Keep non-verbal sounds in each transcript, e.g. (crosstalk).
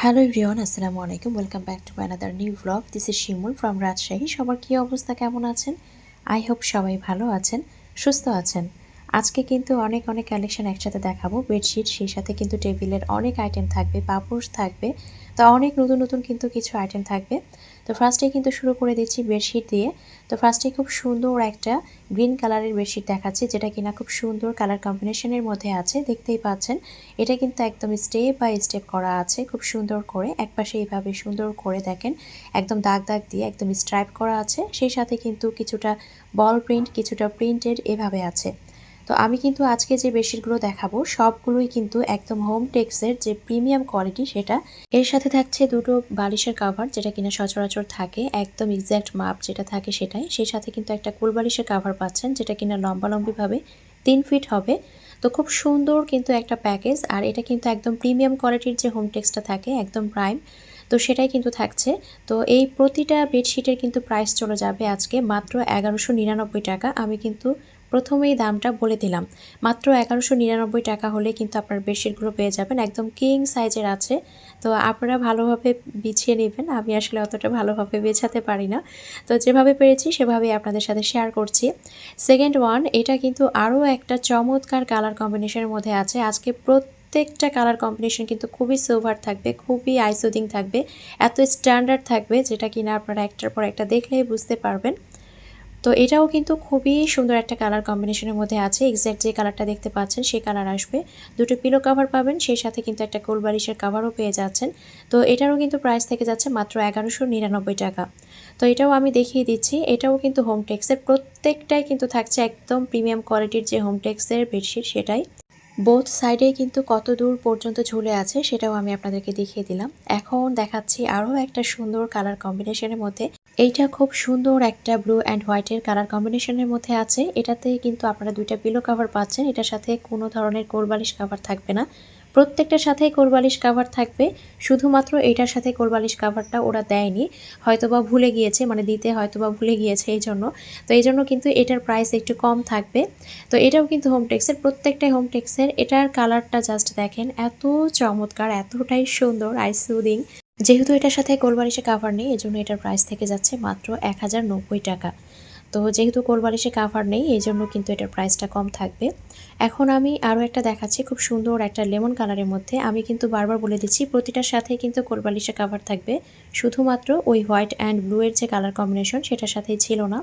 Hello everyone আসসালামু আলাইকুম। Welcome back to another new blog this is Shimul from Rajshahi সবার কী অবস্থা, কেমন আছেন? আই হোপ সবাই ভালো আছেন, সুস্থ আছেন। আজকে কিন্তু অনেক অনেক কালেকশন একসাথে দেখাবো। বেডশিট সেই সাথে কিন্তু টেবিলের অনেক আইটেম থাকবে পাপোশ থাকবে। তো অনেক নতুন নতুন কিন্তু কিছু আইটেম থাকবে। তো ফার্স্টে কিন্তু শুরু করে দিচ্ছি বেডশিট দিয়ে। তো ফার্স্টে খুব সুন্দর একটা গ্রিন কালারের বেডশিট দেখাচ্ছি, যেটা কিনা খুব সুন্দর কালার কম্বিনেশনের মধ্যে আছে, দেখতেই পাচ্ছেন। এটা কিন্তু একদম স্টেপ বাই স্টেপ করা আছে, খুব সুন্দর করে। একপাশে এইভাবে সুন্দর করে দেখেন, একদম দাগ দাগ দিয়ে একদম স্ট্রাইপ করা আছে। সেই সাথে কিন্তু কিছুটা বল প্রিন্ট কিছুটা প্রিন্টেড এভাবে আছে। তো আমি কিন্তু আজকে যে বেডশিটগুলো দেখাবো, সবগুলোই কিন্তু একদম হোম টেক্সের যে প্রিমিয়াম কোয়ালিটি সেটা। এর সাথে থাকছে দুটো বালিশের কাভার যেটা কিনা সচরাচর থাকে, একদম এক্স্যাক্ট মাপ যেটা থাকে সেটাই। সেই সাথে কিন্তু একটা কুল বালিশের কাভার পাচ্ছেন যেটা কিনা লম্বালম্বিভাবে তিন ফিট হবে। তো খুব সুন্দর কিন্তু একটা প্যাকেজ আর এটা কিন্তু একদম প্রিমিয়াম কোয়ালিটির যে হোম টেক্সটা থাকে, একদম প্রাইম তো সেটাই কিন্তু থাকছে। তো এই প্রতিটা বেডশিটের কিন্তু প্রাইস চলে যাবে আজকে মাত্র এগারোশো নিরানব্বই টাকা। আমি কিন্তু প্রথমেই দামটা বলে দিলাম। মাত্র এগারোশো নিরানব্বই টাকা হলে কিন্তু আপনার বেডশিটগুলো পেয়ে যাবেন। একদম কিং সাইজের আছে। তো আপনারা ভালোভাবে বিছিয়ে নেবেন। আমি আসলে অতটা ভালোভাবে বেছাতে পারি না। তো যেভাবে পেরেছি সেভাবেই আপনাদের সাথে শেয়ার করছি। সেকেন্ড ওয়ান এটা কিন্তু আরও একটা চমৎকার কালার কম্বিনেশনের মধ্যে আছে। আজকে প্রত্যেকটা কালার কম্বিনেশন কিন্তু খুবই সোভার থাকবে, খুবই আইসোদিং থাকবে, এত স্ট্যান্ডার্ড থাকবে, যেটা কিনা আপনারা একটার পর একটা দেখলেই বুঝতে পারবেন। তো এটাও কিন্তু খুবই সুন্দর একটা কালার কম্বিনেশনের মধ্যে আছে। এক্স্যাক্ট যে কালারটা দেখতে পাচ্ছেন সেই কালার আসবে। দুটো পিলো কাভার পাবেন, সেই সাথে কিন্তু একটা কোলবালিশের কাভারও পেয়ে যাচ্ছেন। তো এটারও কিন্তু প্রাইস থেকে যাচ্ছে মাত্র এগারোশো নিরানব্বই টাকা। তো এটাও আমি দেখিয়ে দিচ্ছি। এটাও কিন্তু হোম টেক্সের প্রত্যেকটাই কিন্তু থাকছে একদম প্রিমিয়াম কোয়ালিটির যে হোম টেক্সের বেডশিট সেটাই। বোথ সাইডে কিন্তু কত দূর পর্যন্ত ঝুলে আছে সেটাও আমি আপনাদেরকে দেখিয়ে দিলাম। এখন দেখাচ্ছি আরও একটা সুন্দর কালার কম্বিনেশনের মধ্যে এইটা খুব সুন্দর একটা ব্লু অ্যান্ড হোয়াইটের কালার কম্বিনেশনের মধ্যে আছে। এটাতে কিন্তু আপনারা দুইটা পিলো কাভার পাচ্ছেন। এটার সাথে কোনো ধরনের কোরবালিশ কাভার থাকবে না। প্রত্যেকটার সাথেই কোরবালিশ কাভার থাকবে। শুধুমাত্র এটার সাথে কোরবালিশ কাভারটা ওরা দেয়নি। হয়তোবা ভুলে গিয়েছে মানে দিতে হয়তোবা ভুলে গিয়েছে এই জন্য তো এই জন্য কিন্তু এটার প্রাইস একটু কম থাকবে। তো এটাও কিন্তু হোম টেক্সের প্রত্যেকটাই হোম টেক্সের এটার কালারটা জাস্ট দেখেন, এত চমৎকার, এতটাই সুন্দর আইসুদিং যেহেতু এটার সাথে কোলবালিশে কাভার নেই, এজন্য এটার প্রাইস থেকে যাচ্ছে মাত্র এক হাজার নব্বই টাকা। তো যেহেতু কোলবালিশে কাভার নেই এই জন্য কিন্তু এটার প্রাইসটা কম থাকবে। এখন আমি আরও একটা দেখাচ্ছি, খুব সুন্দর একটা লেমন কালারের মধ্যে। আমি কিন্তু বারবার বলে দিচ্ছি, প্রতিটার সাথে কিন্তু কোলবালিশে কাভার থাকবে। শুধুমাত্র ওই হোয়াইট অ্যান্ড ব্লুয়ের যে কালার কম্বিনেশন সেটার সাথেই ছিল না।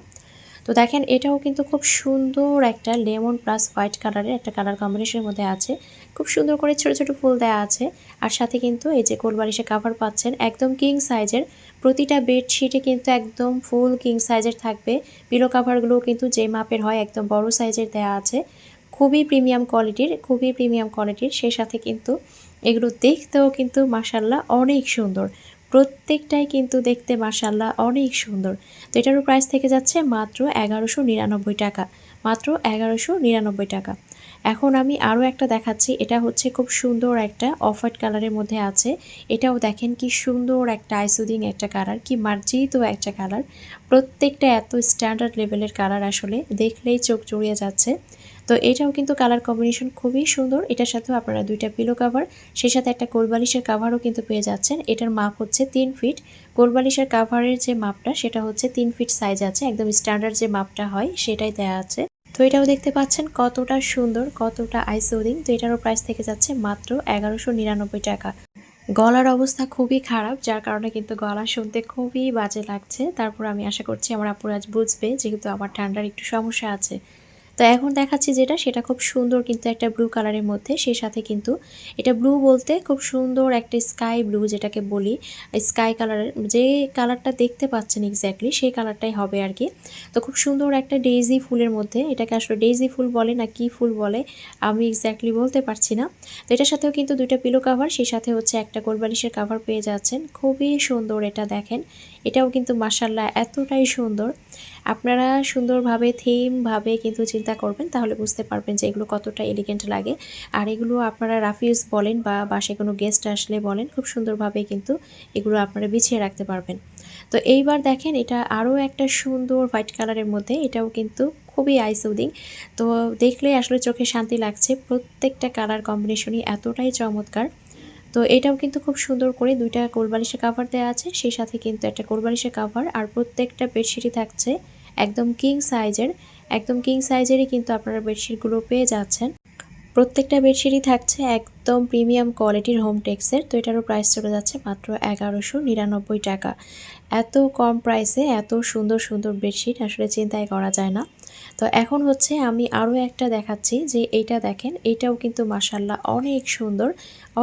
তো দেখেন, এটাও কিন্তু খুব সুন্দর একটা লেমন প্লাস হোয়াইট কালারের একটা কালার কম্বিনেশনের মধ্যে আছে। খুব সুন্দর করে ছোট ছোট ফুল দেওয়া আছে। আর সাথে কিন্তু এই যে কোলবালিশে কাভার পাচ্ছেন একদম কিং সাইজের প্রতিটা বেডশিটে কিন্তু একদম ফুল কিং সাইজের থাকবে। পিলো কাভারগুলোও কিন্তু যে মাপের হয় একদম বড় সাইজের দেওয়া আছে। খুবই প্রিমিয়াম কোয়ালিটির খুবই প্রিমিয়াম কোয়ালিটির সেই সাথে কিন্তু এগুলো দেখতেও কিন্তু মাসাল্লাহ অনেক সুন্দর। প্রত্যেকটাই কিন্তু দেখতে মাসাল্লাহ অনেক সুন্দর। তো এটারও প্রাইস থেকে যাচ্ছে মাত্র এগারোশো নিরানব্বই টাকা। মাত্র এগারোশো নিরানব্বই টাকা। এখন আমি আরও একটা দেখাচ্ছি। এটা হচ্ছে খুব সুন্দর একটা অফ হোয়াইট কালারের মধ্যে আছে। এটাও দেখেন কি সুন্দর একটা আইসুদিং একটা কালার, কি মার্জিত একটা কালার। প্রত্যেকটা এত স্ট্যান্ডার্ড লেভেলের কালার আসলে দেখলেই চোখ জুড়িয়ে যাচ্ছে। তো এটাও কিন্তু কালার কম্বিনেশন খুবই সুন্দর। এটার সাথেও আপনারা দুইটা পিলো কাভার সেই সাথে একটা কোলবালিশের কাভারও কিন্তু পেয়ে যাচ্ছেন। এটার মাপ হচ্ছে তিন ফিট কোলবালিশের কাভারের যে মাপটা, সেটা হচ্ছে তিন ফিট সাইজ আছে। একদম স্ট্যান্ডার্ড যে মাপটা হয়, সেটাই দেয়া আছে। তো এটাও দেখতে পাচ্ছেন কতটা সুন্দর, কতটা আইসোদিং তো এটারও প্রাইস থেকে যাচ্ছে মাত্র এগারোশো নিরানব্বই টাকা। গলার অবস্থা খুবই খারাপ, যার কারণে কিন্তু গলা শুনতে খুবই বাজে লাগছে। তারপর আমি আশা করছি আমার আপুর আজ বুঝবে, যেহেতু আমার ঠান্ডার একটু সমস্যা আছে। তো এখন দেখাচ্ছি যেটা, সেটা খুব সুন্দর কিন্তু একটা ব্লু কালারের মধ্যে। সেই সাথে কিন্তু এটা ব্লু বলতে খুব সুন্দর একটা স্কাই ব্লু যেটাকে বলি। স্কাই কালারের যে কালারটা দেখতে পাচ্ছেন এক্স্যাক্টলি সেই কালারটাই হবে আর কি। তো খুব সুন্দর একটা ডেইজি ফুলের মধ্যে, এটাকে আসলে ডেইজি ফুল বলে না কি ফুল বলে, আমি এক্স্যাক্টলি বলতে পারছি না। তো এটার সাথেও কিন্তু দুইটা পিলো কাভার সেই সাথে হচ্ছে একটা কোলবালিশের কাভার পেয়ে যাচ্ছেন। খুবই সুন্দর এটা দেখেন। এটাও কিন্তু মাসাল্লাহ এতটাই সুন্দর। আপনারা সুন্দরভাবে, থিমভাবে কিন্তু চিন্তা করবেন, তাহলে বুঝতে পারবেন যে এগুলো কতটা এলিগেন্ট লাগে। আর এগুলো আপনারা রাফিউজ বলেন বা বাসে কোনো গেস্ট আসলে বলেন, খুব সুন্দরভাবে কিন্তু এগুলো আপনারা বিছিয়ে রাখতে পারবেন। তো এইবার দেখেন, এটা আরও একটা সুন্দর হোয়াইট কালারের মধ্যে, এটাও কিন্তু খুবই আইসুদিং তো দেখলে আসলে চোখে শান্তি লাগছে, প্রত্যেকটা কালার কম্বিনেশনই এতটাই চমৎকার। তো এটাও কিন্তু খুব সুন্দর করে দুইটা কোলবালিশের কাভার দেওয়া আছে, সেই সাথে কিন্তু একটা কোলবালিশের কাভার আর প্রত্যেকটা বেডশিটই থাকছে একদম কিং সাইজের একদম কিং সাইজেরই কিন্তু আপনারা বেডশিটগুলো পেয়ে যাচ্ছেন। প্রত্যেকটা বেডশিটই থাকছে একদম প্রিমিয়াম কোয়ালিটির হোম টেক্সের, তো এটারও প্রাইস চলে যাচ্ছে মাত্র এগারোশো নিরানব্বই টাকা। এত কম প্রাইসে এত সুন্দর সুন্দর বেডশিট আসলে চিন্তাই করা যায় না। তো এখন হচ্ছে আমি আরও একটা দেখাচ্ছি যে এইটা দেখেন, এটাও কিন্তু মাসাল্লাহ অনেক সুন্দর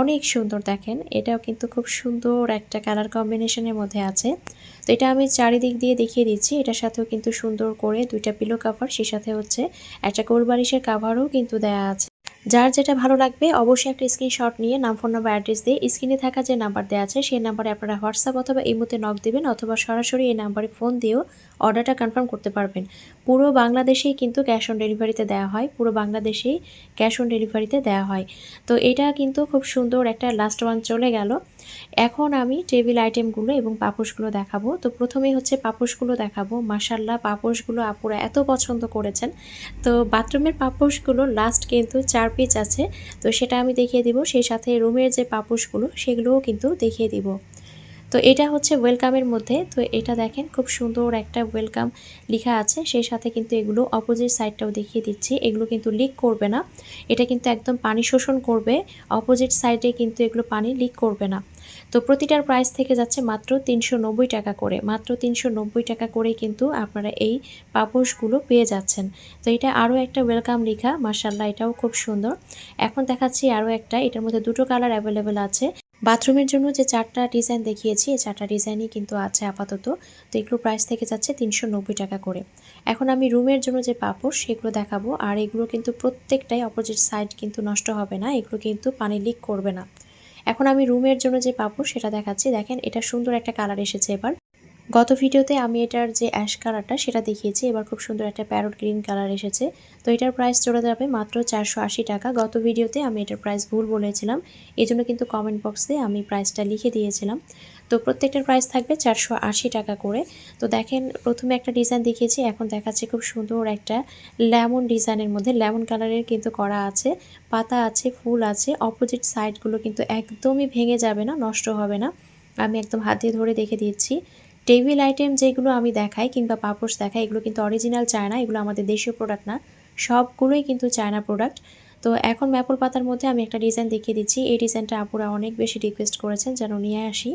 অনেক সুন্দর দেখেন। এটাও কিন্তু খুব সুন্দর একটা কালার কম্বিনেশনের মধ্যে আছে। তো এটা আমি চারিদিক দিয়ে দেখিয়ে দিচ্ছি, এটার সাথেও কিন্তু সুন্দর করে দুইটা পিলো কাভার, সেই সাথে হচ্ছে একটা কোলবালিশের কাভারও কিন্তু দেয়া আছে। যার যেটা ভালো লাগবে, অবশ্যই একটা স্ক্রিনশট নিয়ে নাম ফোন নাম্বার অ্যাড্রেস দিয়ে স্ক্রিনে থাকা যে নাম্বার দেওয়া আছে, সেই নাম্বারে আপনারা হোয়াটসঅ্যাপ অথবা এই মুহূর্তে নক দেবেন অথবা সরাসরি এই নাম্বারে ফোন দিয়েও অর্ডারটা কনফার্ম করতে পারবেন। পুরো বাংলাদেশেই কিন্তু ক্যাশ অন ডেলিভারিতে দেওয়া হয়, পুরো বাংলাদেশেই ক্যাশ অন ডেলিভারিতে দেওয়া হয়। তো এটা কিন্তু খুব সুন্দর একটা লাস্ট ওয়ান চলে গেল। এখন আমি টেবিল আইটেমগুলো এবং পাপোশগুলো দেখাবো। তো প্রথমেই হচ্ছে পাপোশগুলো দেখাবো। মাসাল্লাহ পাপোশগুলো আপুরা এত পছন্দ করেছেন। তো বাথরুমের পাপোশগুলো লাস্ট কিন্তু চার পিস আছে। তো সেটা আমি দেখিয়ে দিব। সেই সাথে রুমের যে পাপোশগুলো, সেগুলোও কিন্তু দেখিয়ে দিব। তো এটা হচ্ছে ওয়েলকামের মধ্যে। তো এটা দেখেন, খুব সুন্দর একটা ওয়েলকাম লেখা আছে। সেই সাথে কিন্তু এগুলো অপোজিট সাইডটাও দেখিয়ে দিচ্ছি। এগুলো কিন্তু লিক করবে না। এটা কিন্তু একদম পানি শোষণ করবে। অপোজিট সাইডে কিন্তু এগুলো পানি লিক করবে না। তো প্রতিটার প্রাইস থেকে যাচ্ছে মাত্র তিনশো নব্বই টাকা করে। মাত্র তিনশো নব্বই টাকা করে কিন্তু আপনারা এই পাপোশগুলো পেয়ে যাচ্ছেন। তো এটা আরও একটা ওয়েলকাম লেখা মার্শাল্লাহ এটাও খুব সুন্দর। এখন দেখাচ্ছি আরও একটা, এটার মধ্যে দুটো কালার অ্যাভেলেবেল আছে। বাথরুমের জন্য যে চারটা ডিজাইন দেখিয়েছি, এই চারটা ডিজাইনই কিন্তু আছে আপাতত। তো এগুলো প্রাইস থেকে যাচ্ছে তিনশো নব্বই টাকা করে। এখন আমি রুমের জন্য যে পাপড় সেগুলো দেখাবো। আর এগুলো কিন্তু প্রত্যেকটাই অপোজিট সাইড কিন্তু নষ্ট হবে না, এগুলো কিন্তু পানি লিক করবে না। এখন আমি রুমের জন্য যে পাবো সেটা দেখাচ্ছি। দেখেন, এটা সুন্দর একটা কালার এসেছে এবার। গত ভিডিওতে আমি এটার যে অ্যাশ কালারটা সেটা দেখিয়েছি। এবার খুব সুন্দর একটা প্যারট গ্রিন কালার এসেছে। তো এটার প্রাইস চলে যাবে মাত্র চারশো আশি টাকা। গত ভিডিওতে আমি এটার প্রাইস ভুল বলেছিলাম। এই জন্য কিন্তু কমেন্ট বক্সে আমি প্রাইসটা লিখে দিয়েছিলাম। তো প্রত্যেকটার প্রাইস থাকবে চারশো আশি টাকা করে। তো দেখেন, প্রথমে একটা ডিজাইন দেখিয়েছি, এখন দেখাচ্ছে খুব সুন্দর একটা লেমন ডিজাইনের মধ্যে। লেমন কালারের কিন্তু করা আছে, পাতা আছে, ফুল আছে। অপোজিট সাইডগুলো কিন্তু একদমই ভেঙে যাবে না, নষ্ট হবে না। আমি একদম হাত দিয়ে ধরে দেখে দিচ্ছি। টেবিল আইটেম যেগুলো আমি দেখাই কিংবা পাপোশ দেখাই, এগুলো কিন্তু অরিজিনাল চায়না এগুলো আমাদের দেশীয় প্রোডাক্ট না। সবগুলোই কিন্তু চায়না প্রোডাক্ট তো এখন ম্যাপল পাতার মধ্যে আমি একটা ডিজাইন দেখিয়ে দিচ্ছি। এই ডিজাইনটা আপুরা অনেক বেশি রিকোয়েস্ট করেছেন যেন নিয়ে আসি।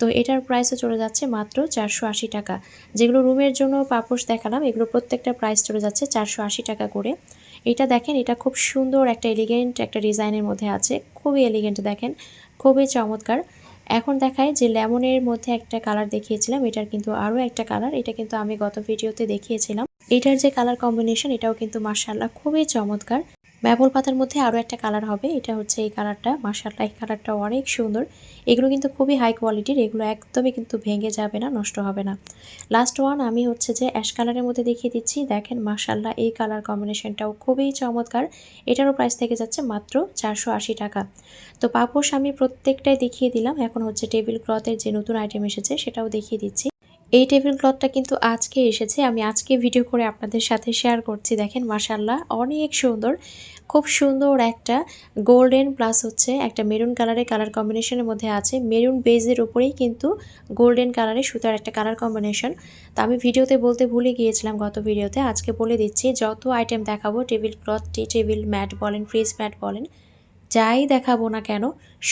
তো এটার প্রাইসও চলে যাচ্ছে মাত্র চারশো আশি টাকা। যেগুলো রুমের জন্য পাপোশ দেখালাম, এগুলো প্রত্যেকটা প্রাইস চলে যাচ্ছে চারশো আশি টাকা করে। এটা দেখেন, এটা খুব সুন্দর একটা এলিগেন্ট একটা ডিজাইনের মধ্যে আছে। খুবই এলিগেন্ট দেখেন, খুবই চমৎকার। এখন দেখায় যে লেমনের মধ্যে একটা কালার দেখিয়েছিলাম, এটার কিন্তু আরও একটা কালার। এটা কিন্তু আমি গত ভিডিওতে দেখিয়েছিলাম। এটার যে কালার কম্বিনেশন, এটাও কিন্তু মার্শাল্লাহ খুবই চমৎকার। ম্যাপল পাতার মধ্যে আরও একটা কালার হবে। এটা হচ্ছে এই কালারটা মার্শাল্লাহ এই কালারটা অনেক সুন্দর। এগুলো কিন্তু খুবই হাই কোয়ালিটির এগুলো একদমই কিন্তু ভেঙে যাবে না, নষ্ট হবে না। লাস্ট ওয়ান আমি হচ্ছে যে অ্যাশ কালারের মধ্যে দেখিয়ে দিচ্ছি। দেখেন মার্শাল্লাহ এই কালার কম্বিনেশনটাও খুবই চমৎকার। এটারও প্রাইস থেকে যাচ্ছে মাত্র চারশো আশি টাকা। তো পাপোশ আমি প্রত্যেকটাই দেখিয়ে দিলাম। এখন হচ্ছে টেবিল ক্লথের যে নতুন আইটেম এসেছে, সেটাও দেখিয়ে দিচ্ছি। এই টেবিল ক্লথটা কিন্তু আজকে এসেছে। আমি আজকে ভিডিও করে আপনাদের সাথে শেয়ার করছি। দেখেন মার্শাল্লাহ অনেক সুন্দর, খুব সুন্দর একটা গোল্ডেন প্লাস হচ্ছে, একটা মেরুন কালারের কালার কম্বিনেশনের মধ্যে আছে। মেরুন বেজের উপরেই কিন্তু গোল্ডেন কালারের সুতার একটা কালার কম্বিনেশন তো আমি ভিডিওতে বলতে ভুলে গিয়েছিলাম গত ভিডিওতে আজকে বলে দিচ্ছি, যত আইটেম দেখাবো টেবিল ক্লথ টি টেবিল ম্যাট বলেন ফ্রিজ ম্যাট বলেন যাই দেখাবো না কেন,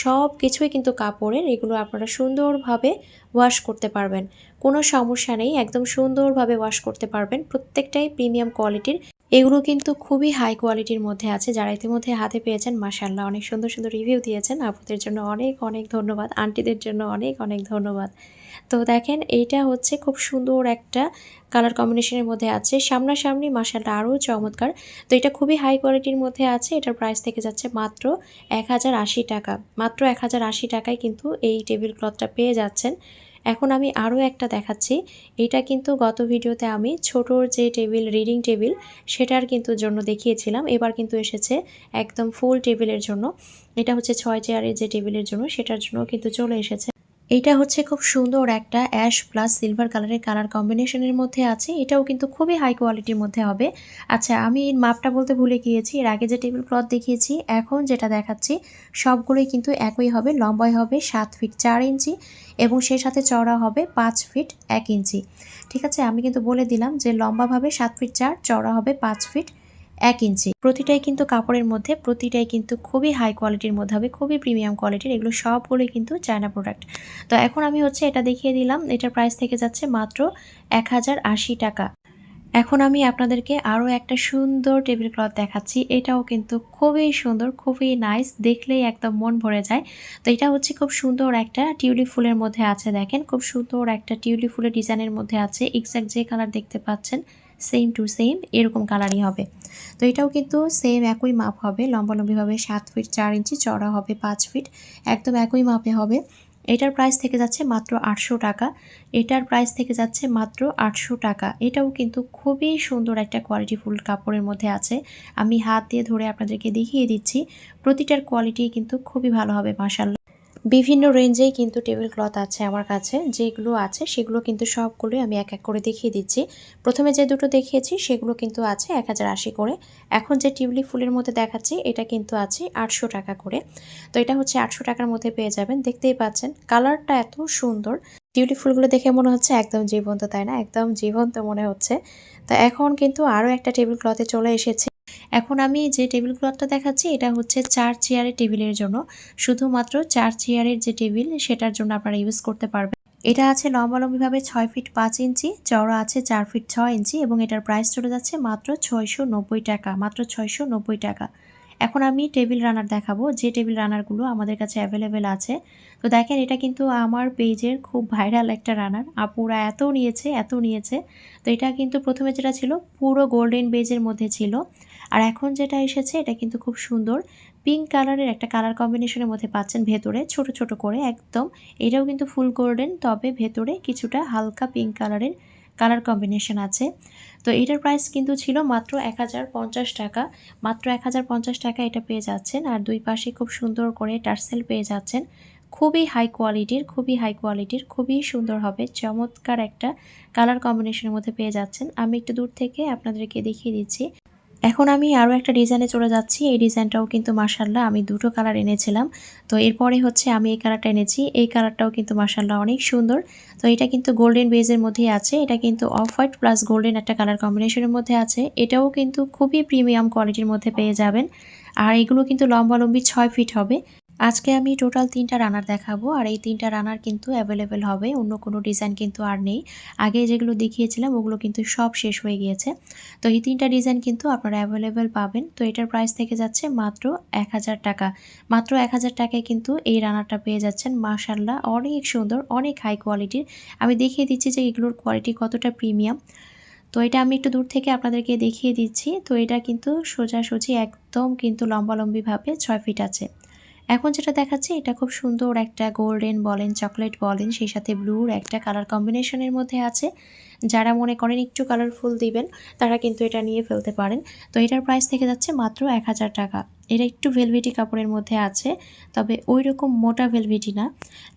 সব কিছুই কিন্তু কাপড়ের, এগুলো আপনারা সুন্দরভাবে ওয়াশ করতে পারবেন। কোনো সমস্যা নেই, একদম সুন্দরভাবে ওয়াশ করতে পারবেন। প্রত্যেকটাই প্রিমিয়াম কোয়ালিটির এগুলো কিন্তু খুবই হাই কোয়ালিটির মধ্যে আছে, যারা ইতিমধ্যে হাতে পেয়েছেন মাসাল্লাহ অনেক সুন্দর সুন্দর রিভিউ দিয়েছেন। আপনাদের জন্য অনেক অনেক ধন্যবাদ, আন্টিদের জন্য অনেক অনেক ধন্যবাদ। তো দেখেন, এইটা হচ্ছে খুব সুন্দর একটা কালার কম্বিনেশনের মধ্যে আছে। সামনাসামনি মাসাল্লাহ আরও চমৎকার। তো এটা খুবই হাই কোয়ালিটির মধ্যে আছে। এটার প্রাইস থেকে যাচ্ছে মাত্র এক হাজার আশি টাকা। মাত্র এক হাজার আশি টাকায় কিন্তু এই টেবিল ক্লথটা পেয়ে যাচ্ছেন। এখন আমি আরও একটা দেখাচ্ছি। এটা কিন্তু গত ভিডিওতে আমি ছোটোর যে টেবিল রিডিং টেবিল সেটার কিন্তু জন্য দেখিয়েছিলাম। এবার কিন্তু এসেছে একদম ফুল টেবিলের জন্য। এটা হচ্ছে ছয় চেয়ারের যে টেবিলের জন্য, সেটার জন্য কিন্তু চলে এসেছে। এইটা হচ্ছে খুব সুন্দর একটা অ্যাশ প্লাস সিলভার কালারের কালার কম্বিনেশনের মধ্যে আছে। এটাও কিন্তু খুবই হাই কোয়ালিটির মধ্যে হবে। আচ্ছা আমি এর মাপটা বলতে ভুলে গিয়েছি। এর আগে যে টেবিল ক্লথ দেখিয়েছি, এখন যেটা দেখাচ্ছি, সবগুলোই কিন্তু একই হবে। লম্বায় হবে সাত ফিট চার ইঞ্চি এবং সেই সাথে চড়া হবে পাঁচ ফিট এক ইঞ্চি ঠিক আছে, আমি কিন্তু বলে দিলাম যে লম্বাভাবে সাত ফিট চার চড়া হবে পাঁচ ফিট এক ইঞ্চি। প্রতিটাই কিন্তু কাপড়ের মধ্যে, প্রতিটাই কিন্তু খুবই হাই কোয়ালিটির মধ্যে হবে, খুবই প্রিমিয়াম কোয়ালিটির এগুলো সবগুলোই কিন্তু চায়না প্রোডাক্ট তো এখন আমি হচ্ছে এটা দেখিয়ে দিলাম। এটার প্রাইস থেকে যাচ্ছে মাত্র এক হাজার আশি টাকা। এখন আমি আপনাদেরকে আরও একটা সুন্দর টেবিল ক্লথ দেখাচ্ছি। এটাও কিন্তু খুবই সুন্দর, খুবই নাইস দেখলেই একদম মন ভরে যায়। তো এটা হচ্ছে খুব সুন্দর একটা টিউলিপ ফুলের মধ্যে আছে, দেখেন। খুব সুন্দর একটা টিউলিপ ফুলের ডিজাইনের মধ্যে আছে। এক্স্যাক্ট যে কালার দেখতে পাচ্ছেন সেম টু সেম এরকম কালারই হবে। তো এটাও কিন্তু সেম একই মাপ হবে লম্বালম্বিভাবে সাত ফিট চার ইঞ্চি চড়া হবে পাঁচ ফিট একদম একই মাপে হবে। এটার প্রাইস থেকে যাচ্ছে মাত্র আটশো টাকা, এটার প্রাইস থেকে যাচ্ছে মাত্র আটশো টাকা। এটাও কিন্তু খুবই সুন্দর একটা কোয়ালিটি ফুল কাপড়ের মধ্যে আছে। আমি হাত দিয়ে ধরে আপনাদেরকে দেখিয়ে দিচ্ছি, প্রতিটার কোয়ালিটি কিন্তু খুবই ভালো হবে মাসাল্লাহ বিভিন্ন রেঞ্জেই কিন্তু টেবিল ক্লথ আছে আমার কাছে, যেগুলো আছে সেগুলো কিন্তু সবগুলোই আমি এক এক করে দেখিয়ে দিচ্ছি। প্রথমে যে দুটো দেখিয়েছি সেগুলো কিন্তু আছে এক হাজার আশি করে। এখন যে টিউলিপ ফুলের মধ্যে দেখাচ্ছি এটা কিন্তু আছে আটশো টাকা করে। তো এটা হচ্ছে আটশো টাকার মধ্যে পেয়ে যাবেন, দেখতেই পাচ্ছেন। কালারটা এত সুন্দর। টিউলিপ ফুলগুলো দেখে মনে হচ্ছে একদম জীবন্ত, তাই না? একদম জীবন্ত মনে হচ্ছে। তো এখন কিন্তু আরও একটা টেবিল ক্লথে চলে এসেছে। এখন আমি যে টেবিল ক্লথটা দেখাচ্ছি, এটা হচ্ছে চার চেয়ারের টেবিলের জন্য। শুধুমাত্র চার চেয়ারের যে টেবিল সেটার জন্য আপনারা ইউজ করতে পারবেন। এটা আছে লম্বালম্বিভাবে ছয় ফিট পাঁচ ইঞ্চি, চওড়া আছে চার ফিট ছয় ইঞ্চি এবং এটার প্রাইস চলে যাচ্ছে মাত্র ছয়শো নব্বই টাকা, মাত্র ছয়শো নব্বই টাকা। এখন আমি টেবিল রানার দেখাবো, যে টেবিল রানারগুলো আমাদের কাছে অ্যাভেলেবেল আছে। তো দেখেন, এটা কিন্তু আমার পেজের খুব ভাইরাল একটা রানার আপুরা এত নিয়েছে এত নিয়েছে। তো এটা কিন্তু প্রথমে যেটা ছিল, পুরো গোল্ডেন বেজের মধ্যে ছিল। আর এখন যেটা এসেছে, এটা কিন্তু খুব সুন্দর। পিঙ্ক কালারের একটা কালার কম্বিনেশনের মধ্যে পাচ্ছেন ভেতরে, ছোট ছোট করে একদম। এটাও কিন্তু ফুল গোল্ডেন তবে ভেতরে কিছুটা হালকা পিঙ্ক কালারের কালার কম্বিনেশন আছে। তো এটার প্রাইস কিন্তু ছিল মাত্র এক হাজার পঞ্চাশ টাকা। মাত্র এক হাজার পঞ্চাশ টাকা এটা পেয়ে যাচ্ছেন আর দুই পাশে খুব সুন্দর করে টার্সেল পেয়ে যাচ্ছেন। খুবই হাই কোয়ালিটির খুবই হাই কোয়ালিটির খুবই সুন্দর হবে। চমৎকার একটা কালার কম্বিনেশনের মধ্যে পেয়ে যাচ্ছেন। আমি একটু দূর থেকে আপনাদেরকে দেখিয়ে দিচ্ছি। এখন আমি আরও একটা ডিজাইনে চলে যাচ্ছি। এই ডিজাইনটাও কিন্তু মার্শাল্লাহ আমি দুটো কালার এনেছিলাম। তো এরপরে হচ্ছে আমি এই কালারটা এনেছি। এই কালারটাও কিন্তু মার্শাল্লাহ অনেক সুন্দর। তো এটা কিন্তু গোল্ডেন বেজের মধ্যেই আছে। এটা কিন্তু অফ হোয়াইট প্লাস গোল্ডেন একটা কালার কম্বিনেশনের মধ্যে আছে। এটাও কিন্তু খুবই প্রিমিয়াম কোয়ালিটির মধ্যে পেয়ে যাবেন। আর এগুলো কিন্তু লম্বালম্বি ছয় ফিট হবে। আজকে আমি টোটাল তিনটা রানার দেখাবো, আর এই তিনটা রানার কিন্তু অ্যাভেলেবেল হবে, অন্য কোনো ডিজাইন কিন্তু আর নেই। আগে যেগুলো দেখিয়েছিলাম, ওগুলো কিন্তু সব শেষ হয়ে গিয়েছে। তো এই তিনটা ডিজাইন কিন্তু আপনারা অ্যাভেলেবেল পাবেন। তো এটার প্রাইস থেকে যাচ্ছে মাত্র এক হাজার টাকা। মাত্র এক হাজার টাকায় কিন্তু এই রানারটা পেয়ে যাচ্ছেন। মাশাল্লাহ অনেক সুন্দর, অনেক হাই কোয়ালিটির আমি দেখিয়ে দিচ্ছি যে এগুলোর কোয়ালিটি কতটা প্রিমিয়াম তো এটা আমি একটু দূর থেকে আপনাদেরকে দেখিয়ে দিচ্ছি। তো এটা কিন্তু সোজাসুজি একদম কিন্তু লম্বালম্বিভাবে ছয় ফিট আছে। এখন যেটা দেখাচ্ছে, এটা খুব সুন্দর একটা গোল্ডেন বলেন চকলেট বলেন, সেই সাথে ব্লুর একটা কালার কম্বিনেশনের মধ্যে আছে। যারা মনে করেন একটু কালারফুল দিবেন, তারা কিন্তু এটা নিয়ে ফেলতে পারেন। তো এটার প্রাইস থেকে যাচ্ছে মাত্র এক হাজার টাকা। এটা একটু ভেলভেটি কাপড়ের মধ্যে আছে, তবে ওই রকম মোটা ভেলভেটি না।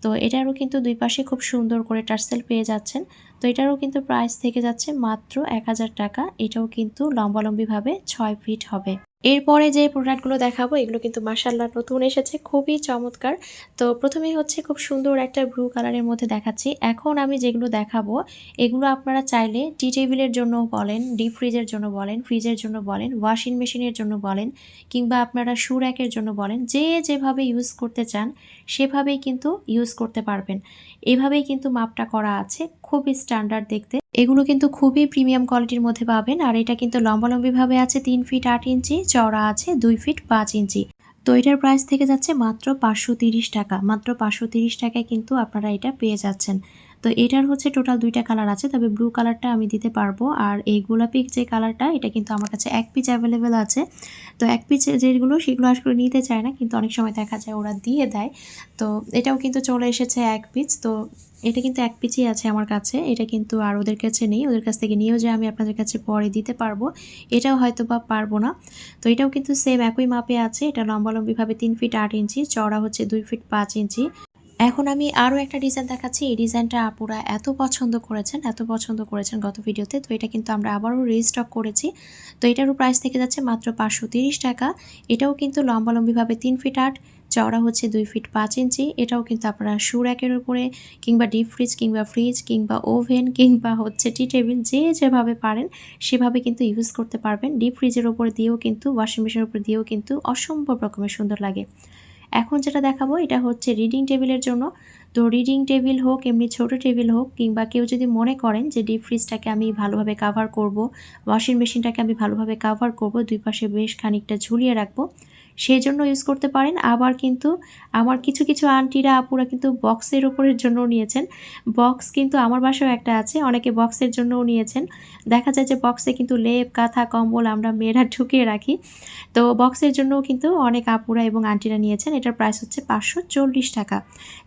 তো এটারও কিন্তু দুই পাশে খুব সুন্দর করে টার্সেল পেয়ে যাচ্ছেন। তো এটারও কিন্তু প্রাইস থেকে যাচ্ছে মাত্র এক হাজার টাকা। এটাও কিন্তু লম্বালম্বিভাবে ছয় ফিট হবে। এরপরে যে প্রোডাক্টগুলো দেখাবো, এগুলো কিন্তু মার্শাল্লাহ নতুন এসেছে, খুবই চমৎকার। তো প্রথমেই হচ্ছে খুব সুন্দর একটা ব্লু কালারের মধ্যে দেখাচ্ছি। এখন আমি যেগুলো দেখাবো, এগুলো আপনারা চাইলে টি টেবিলের জন্য বলেন ডিপ ফ্রিজের জন্য বলেন ফ্রিজের জন্য বলেন ওয়াশিং মেশিনের জন্য বলেন, কিংবা আপনারা শু র্যাকের জন্য বলেন, যে যেভাবে ইউজ করতে চান, সেভাবেই কিন্তু ইউজ করতে পারবেন। এভাবেই কিন্তু মাপটা করা আছে, খুবই স্ট্যান্ডার্ড দেখতে। এগুলো কিন্তু খুবই প্রিমিয়াম কোয়ালিটির মধ্যে পাবেন। আর এটা কিন্তু লম্বালম্বিভাবে আছে তিন ফিট আট ইঞ্চি চড়া আছে দুই ফিট পাঁচ ইঞ্চি তো এটার প্রাইস থেকে যাচ্ছে মাত্র পাঁচশো টাকা। মাত্র পাঁচশো টাকায় কিন্তু আপনারা এটা পেয়ে যাচ্ছেন। তো এটার হচ্ছে টোটাল দুইটা কালার আছে, তবে ব্লু কালারটা আমি দিতে পারব। আর এই গোলাপি যে কালারটা এটা কিন্তু আমার কাছে এক পিচ অ্যাভেলেবেল আছে। তো এক পিচ যেগুলো, সেগুলো আসলে নিতে চায় না, কিন্তু অনেক সময় দেখা যায় ওরা দিয়ে দেয়। তো এটাও কিন্তু চলে এসেছে এক পিচ তো এটা কিন্তু এক পিচই আছে আমার কাছে। এটা কিন্তু আর ওদের কাছে নেই, ওদের কাছ থেকে নিয়েও যে আমি আপনাদের কাছে পরে দিতে পারব, এটাও হয়তো বা পারব না। তো এটাও কিন্তু সেম একই মাপে আছে, এটা লম্বালম্বিভাবে তিন ফিট আট ইঞ্চি চড়া হচ্ছে দুই ফিট পাঁচ ইঞ্চি এখন আমি আরও একটা ডিজাইন দেখাচ্ছি। এই ডিজাইনটা আপুরা এত পছন্দ করেছেন, এত পছন্দ করেছেন গত ভিডিওতে তো এটা কিন্তু আমরা আবারও রিস্টক করেছি। তো এটারও প্রাইস থেকে যাচ্ছে মাত্র পাঁচশো টাকা। এটাও কিন্তু লম্বালম্বিভাবে তিন ফিট আট, চওড়া হচ্ছে দুই ফিট পাঁচ ইঞ্চি। এটাও কিন্তু আপনারা শু র্যাকের উপরে কিংবা ডিপ ফ্রিজ কিংবা ফ্রিজ কিংবা ওভেন কিংবা হচ্ছে টি টেবিল যে যেভাবে পারেন, সেভাবে কিন্তু ইউজ করতে পারবেন। ডিপ ফ্রিজের উপরে দিয়েও কিন্তু ওয়াশিং মেশিনের উপর দিয়েও কিন্তু অসম্ভব রকমের সুন্দর লাগে। এখন যেটা দেখাবো, এটা হচ্ছে রিডিং টেবিলের জন্য। তো রিডিং টেবিল হোক, এমনি ছোট টেবিল হোক, কিংবা কেউ যদি মনে করেন যে ডিপ ফ্রিজটাকে আমি ভালোভাবে কাভার করব ওয়াশিং মেশিনটাকে আমি ভালোভাবে কাভার করব, দুই পাশে বেশ খানিকটা ঝুলিয়ে রাখব সেই জন্য ইউজ করতে পারেন। আবার কিন্তু আমার কিছু কিছু আন্টিরা, আপুরা কিন্তু বক্সের ওপরের জন্য নিয়েছেন। বক্স কিন্তু আমার বাসাও একটা আছে, অনেকে বক্সের জন্যও নিয়েছেন। দেখা যায় যে বক্সে কিন্তু লেপ, কাঁথা, কম্বল আমরা মেয়েরা (laughs) ঢুকিয়ে রাখি। তো বক্সের জন্যও কিন্তু অনেক আপুরা এবং আন্টিরা নিয়েছেন। এটার প্রাইস হচ্ছে পাঁচশো চল্লিশ টাকা।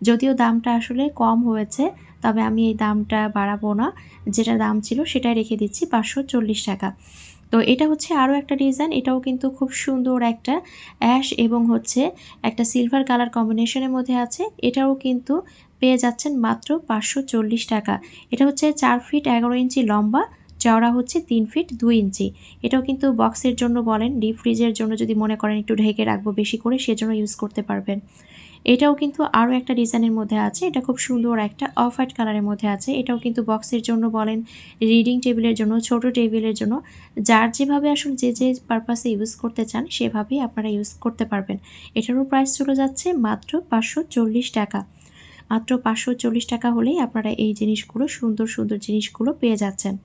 যদিও দামটা আসলে কম হয়েছে, তবে আমি এই দামটা বাড়াবো না। যেটা দাম ছিল সেটাই রেখে দিচ্ছি, পাঁচশো চল্লিশ টাকা। তো এটা হচ্ছে আরও একটা ডিজাইন এটাও কিন্তু খুব সুন্দর একটা অ্যাশ এবং হচ্ছে একটা সিলভার কালার কম্বিনেশনের মধ্যে আছে। এটাও কিন্তু পেয়ে যাচ্ছেন মাত্র পাঁচশো চল্লিশ টাকা। এটা হচ্ছে চার ফিট এগারো ইঞ্চি লম্বা, চওড়া হচ্ছে তিন ফিট দুই ইঞ্চি। এটাও কিন্তু বক্সের জন্য বলেন ডিপ ফ্রিজের জন্য যদি মনে করেন একটু ঢেকে রাখব বেশি করে, সেজন্য ইউজ করতে পারবেন। এটাও কিন্তু আরও একটা ডিজাইনের মধ্যে আছে। এটা খুব সুন্দর একটা অফ হোয়াইট কালারের মধ্যে আছে। এটাও কিন্তু বক্সের জন্য বলেন, রিডিং টেবিলের জন্য, ছোট টেবিলের জন্য। যার যেভাবে আসলে যে যে পারপাসে ইউজ করতে চান, সেভাবেই আপনারা ইউজ করতে পারবেন। এটারও প্রাইস চলে যাচ্ছে মাত্র পাঁচশো চল্লিশ টাকা। মাত্র পাঁচশো চল্লিশ টাকা হলেই আপনারা এই জিনিসগুলো, সুন্দর সুন্দর জিনিসগুলো পেয়ে যাচ্ছেন।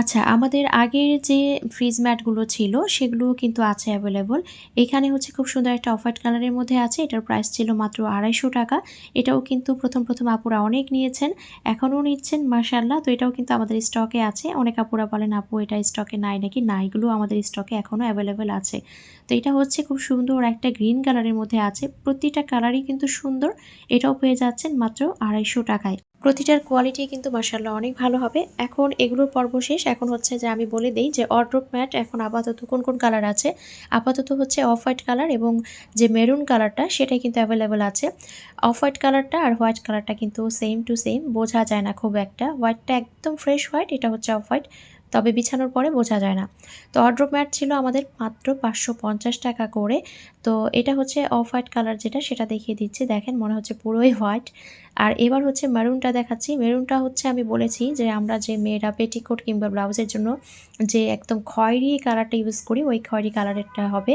আচ্ছা আমাদের আগের যে ফ্রিজ ম্যাটগুলো ছিল, সেগুলোও কিন্তু আছে অ্যাভেলেবল এখানে হচ্ছে খুব সুন্দর একটা অফ হোয়াইট কালারের মধ্যে আছে, এটার প্রাইস ছিল মাত্র আড়াইশো টাকা। এটাও কিন্তু প্রথম প্রথম আপুরা অনেক নিয়েছেন, এখনও নিচ্ছেন মার্শাল্লাহ তো এটাও কিন্তু আমাদের স্টকে আছে। অনেক আপুরা বলেন, আপু, এটা স্টকে নাই নাকি? না এগুলো আমাদের স্টকে এখনও অ্যাভেলেবেল আছে। তো এটা হচ্ছে খুব সুন্দর একটা গ্রিন কালারের মধ্যে আছে। প্রতিটা কালারই কিন্তু সুন্দর। এটাও পেয়ে যাচ্ছেন মাত্র আড়াইশো টাকায়। প্রতিটার কোয়ালিটি কিন্তু মার্শাল্লাহ অনেক ভালো হবে। এখন এগুলোর পর্ব শেষ। এখন হচ্ছে যে আমি বলে দিই যে অর্ড্রপ ম্যাট এখন আপাতত কোন কোন কালার আছে? আপাতত হচ্ছে অফ হোয়াইট কালার এবং যে মেরুন কালারটা সেটাই কিন্তু অ্যাভেলেবেল আছে। অফ হোয়াইট কালারটা আর হোয়াইট কালারটা কিন্তু সেম টু সেম বোঝা যায় না খুব একটা। হোয়াইটটা একদম ফ্রেশ হোয়াইট এটা হচ্ছে অফ হোয়াইট তবে বিছানোর পরে বোঝা যায় না। তো অর্ড্রপ ম্যাট ছিল আমাদের মাত্র পাঁচশো পঞ্চাশ টাকা করে। তো এটা হচ্ছে অফ হোয়াইট কালার যেটা, সেটা দেখিয়ে দিচ্ছি। দেখেন, মনে হচ্ছে পুরোই হোয়াইট আর এবার হচ্ছে মেরুনটা দেখাচ্ছি। মেরুনটা হচ্ছে আমি বলেছি যে, আমরা যে মেয়েরা পেটিকোট কিংবা ব্লাউজের জন্য যে একদম খয়েরি কালারটা ইউজ করি, ওই খয়েরি কালারেরটা হবে।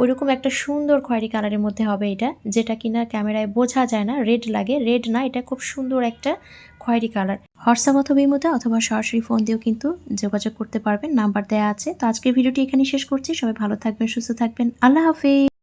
ওইরকম একটা সুন্দর খয়েরি কালারের মধ্যে হবে এটা, যেটা কিনা ক্যামেরায় বোঝা যায় না। রেড লাগে। রেড না, এটা খুব সুন্দর একটা খয়েরি কালার হোয়াটসঅ্যাপ অথবা ইমোতে অথবা সরাসরি ফোন দিয়েও কিন্তু যোগাযোগ করতে পারবেন। নাম্বার দেওয়া আছে। তো আজকের ভিডিওটি এখানে শেষ করছি। সবাই ভালো থাকবেন, সুস্থ থাকবেন। আল্লাহ হাফিজ।